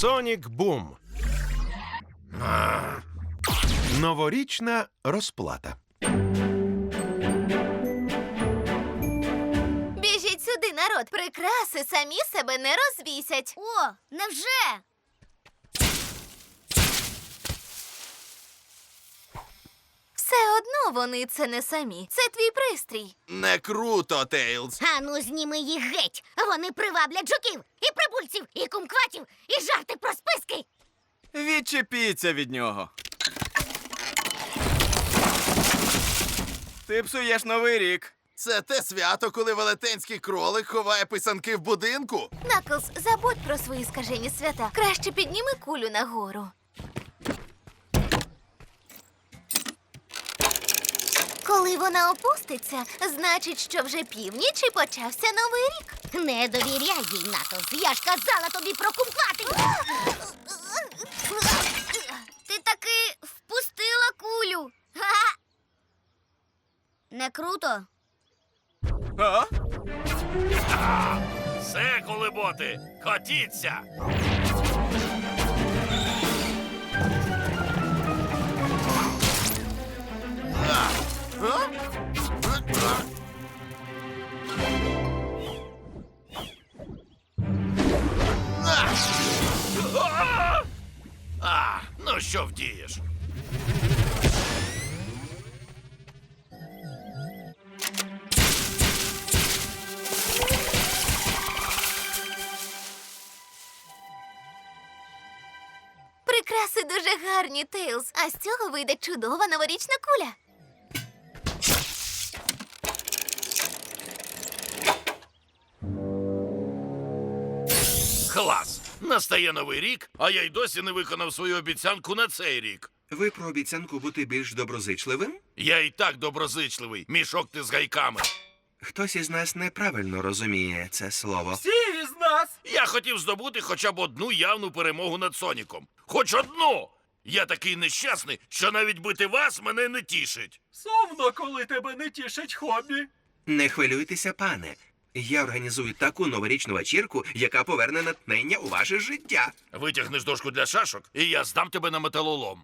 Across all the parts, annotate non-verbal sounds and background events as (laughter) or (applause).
Сонік Бум. Новорічна розплата. Біжіть сюди, народ. Прикраси самі себе не розвісять. О, невже? Все одно вони це не самі. Це твій пристрій. Не круто, Тейлз. Ану, зніми їх геть. Вони приваблять жуків, і прибульців, і кумкватів, і жарти про списки. Відчепіться від нього. Ти псуєш новий рік. Це те свято, коли велетенський кролик ховає писанки в будинку. Наклз, забудь про свої скажені свята. Краще підніми кулю нагору. Коли вона опуститься, значить, що вже північ і почався новий рік. Не довіряй їй, Наклз. Я ж казала тобі про кумкватів. Ти таки впустила кулю. Га! (laughs) Не круто. А? Все, колеботи, котіться! А! А, ну що вдієш? Прикраси дуже гарні, Тейлз. А з цього вийде чудова новорічна куля. Клас! Настає новий рік, а я й досі не виконав свою обіцянку на цей рік. Ви про обіцянку бути більш доброзичливим? Я і так доброзичливий, мішок ти з гайками. Хтось із нас неправильно розуміє це слово. Всі із нас! Я хотів здобути хоча б одну явну перемогу над Соніком. Хоч одну! Я такий нещасний, що навіть бити вас мене не тішить. Сумно, коли тебе не тішить хобі. Не хвилюйтеся, пане. Я організую таку новорічну вечірку, яка поверне натхнення у ваше життя. Витягнеш дошку для шашок, і я здам тебе на металолом.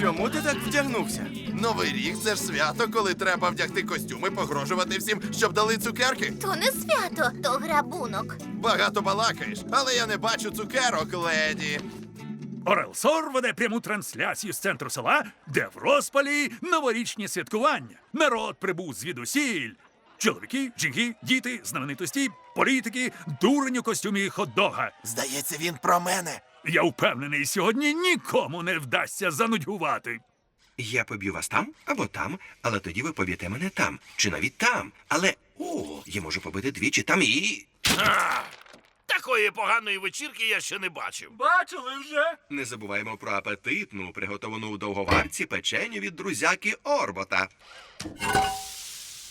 Чому ти так вдягнувся? Новий рік це ж свято, коли треба вдягти костюми, погрожувати всім, щоб дали цукерки. То не свято, то грабунок. Багато балакаєш, але я не бачу цукерок, леді. Орелсор веде пряму трансляцію з центру села, де в розпалі новорічні святкування. Народ прибув звідусіль. Чоловіки, жінки, діти, знаменитості, політики, дурень у костюмі хот-дога. Здається, він про мене. Я впевнений, сьогодні нікому не вдасться занудьгувати. Я поб'ю вас там або там, але тоді ви поб'єте мене там, чи навіть там. Але о, я можу побити двічі там і. А, такої поганої вечірки я ще не бачив. Бачили вже? Не забуваємо про апетитну, приготовану у довговарці печеню від друзяки Орбота.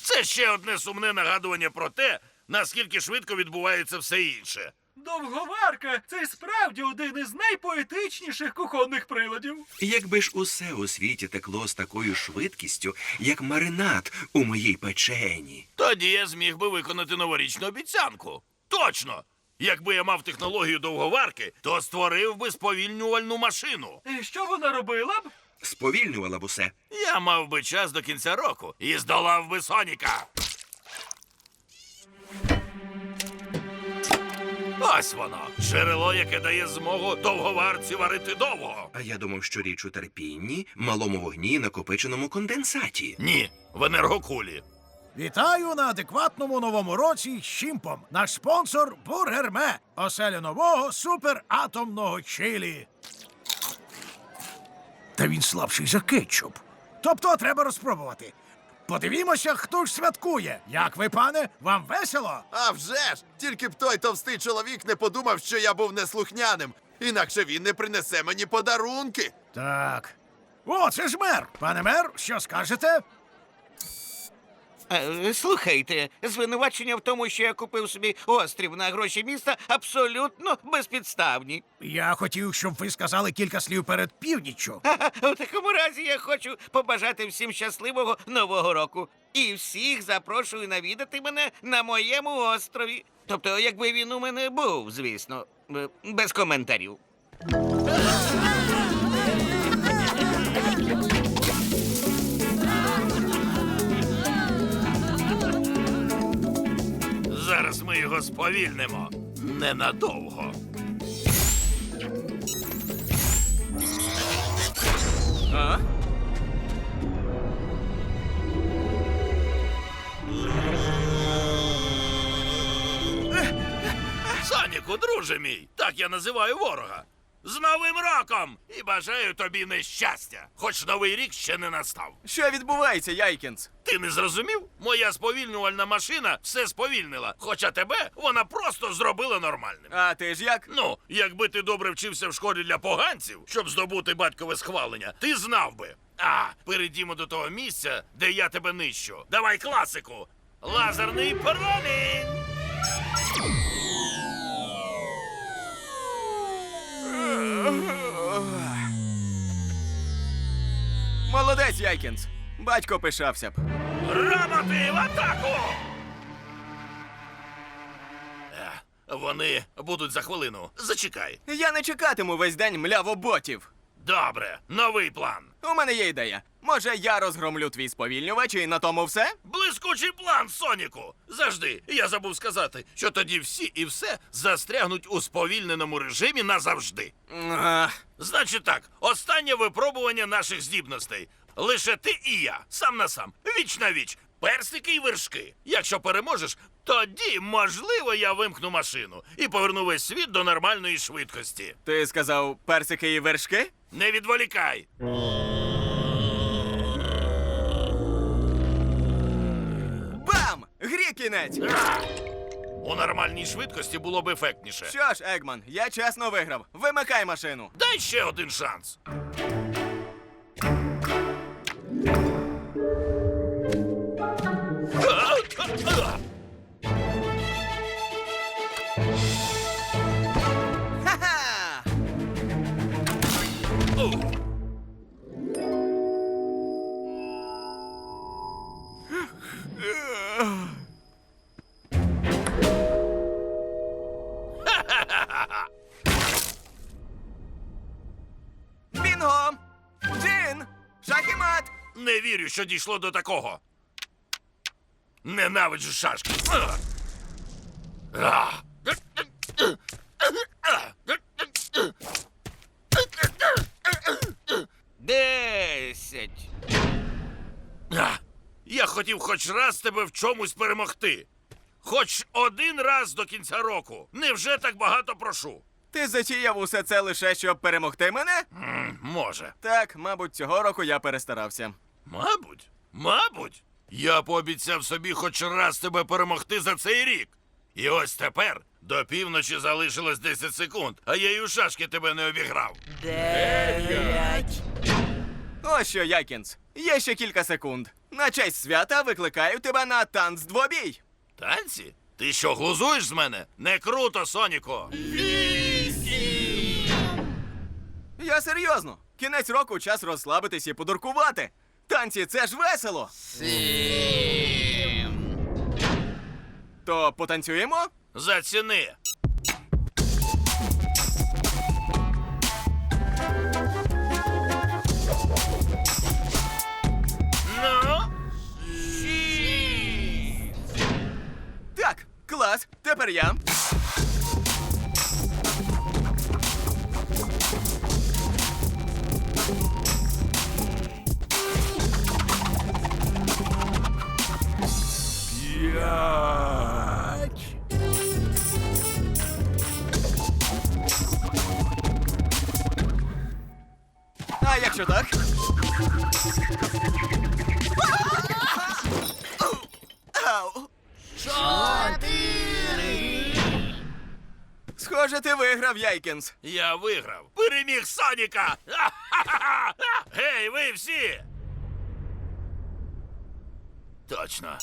Це ще одне сумне нагадування про те, наскільки швидко відбувається все інше. Довговарка це й справді один із найпоетичніших кухонних приладів. Якби ж усе у світі текло з такою швидкістю, як маринад у моїй печені. Тоді я зміг би виконати новорічну обіцянку. Точно! Якби я мав технологію довговарки, то створив би сповільнювальну машину. І що вона робила б? Сповільнювала б усе. Я мав би час до кінця року і здолав би Соніка. Ось воно, джерело, яке дає змогу довговарці варити довго. А я думав, що річ у терпінні, малому вогні і накопиченому конденсаті. Ні, в енергокулі. Вітаю на адекватному новому році з Чімпом. Наш спонсор Бургерме, оселя нового суператомного чилі. Та він слабший за кетчуп. Тобто треба розпробувати. Подивімося, хто ж святкує. Як ви, пане, вам весело? А вже ж! Тільки б той товстий чоловік не подумав, що я був неслухняним. Інакше він не принесе мені подарунки. Так. О, це ж мер. Пане мер, що скажете? Е, Слухайте, звинувачення в тому, що я купив собі острів на гроші міста, абсолютно безпідставні. Я хотів, щоб ви сказали кілька слів перед північчю. Ха-ха, У такому разі я хочу побажати всім щасливого нового року. І всіх запрошую навідати мене на моєму острові. Тобто, якби він у мене був, звісно, Е, без коментарів. Зараз ми його сповільнимо. Ненадовго. А? Соніку, друже мій, так я називаю ворога. З Новим роком! І бажаю тобі нещастя, хоч новий рік ще не настав. Що відбувається, Яйкінс? Ти не зрозумів? Моя сповільнювальна машина все сповільнила, хоча тебе вона просто зробила нормальним. А ти ж як? Ну, якби ти добре вчився в школі для поганців, щоб здобути батькове схвалення, ти знав би. А, перейдімо до того місця, де я тебе нищу. Давай класику. Лазерний промінь! Молодець, Яйкінс. Батько пишався б. Роботи в атаку! Е, Вони будуть за хвилину. Зачекай. Я не чекатиму весь день мляво ботів. Добре, новий план. У мене є ідея. Може, я розгромлю твій сповільнювач і на тому все? Блискучий план, Соніку! Завжди. Я забув сказати, що тоді всі і все застрягнуть у сповільненому режимі назавжди. А, Значить так, останнє випробування наших здібностей. Лише ти і я, сам на сам, віч на віч, персики і вершки. Якщо переможеш, тоді, можливо, я вимкну машину і поверну весь світ до нормальної швидкості. ти сказав персики і вершки? Не відволікай. Бам! Грі кінець! У нормальній швидкості було б ефектніше. Що ж, Егман, я чесно виграв. Вимикай машину. Дай ще один шанс. Ха-ха! Вірю, що дійшло до такого. Ненавиджу шашки. Десять. Я хотів хоч раз тебе в чомусь перемогти. Хоч один раз до кінця року. Невже так багато прошу? Ти затіяв усе це лише щоб перемогти мене? М, Може. Так, мабуть, цього року я перестарався. Мабуть, мабуть. Я пообіцяв собі хоч раз тебе перемогти за цей рік. І ось тепер до півночі залишилось 10 секунд, а я й у шашки тебе не обіграв. Ось що, Якінс, є ще кілька секунд. На честь свята викликаю тебе на танц двобій. Танці? Ти що, глузуєш з мене? Не круто, Соніко. Я серйозно. Кінець року час розслабитись і подуркувати. Танці це ж весело. Сім. То потанцюємо? Заціни. Ну? Так, клас. Тепер я. Схоже, ти виграв, Яйкінс. Я виграв. Переміг Соніка! Ха-ха-ха! (laughs) Гей, ви всі! Точно.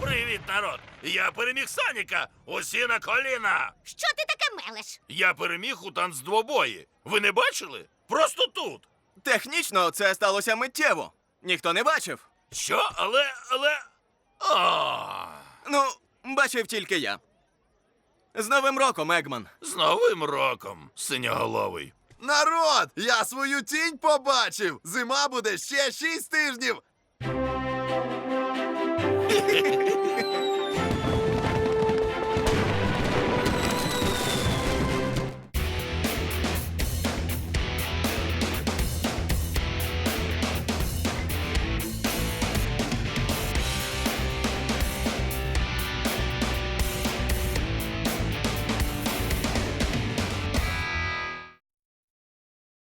Привіт, народ! Я переміг Саніка! Усі на коліна! Що ти таке мелеш. Я переміг у танц двобої. Ви не бачили? Просто тут. Технічно це сталося миттєво. Ніхто не бачив. Що? Але, але. А. Ну, бачив тільки я. З Новим роком, Егман. З новим роком, синьоголовий. Народ! Я свою тінь побачив! Зима буде ще шість тижнів. (laughs)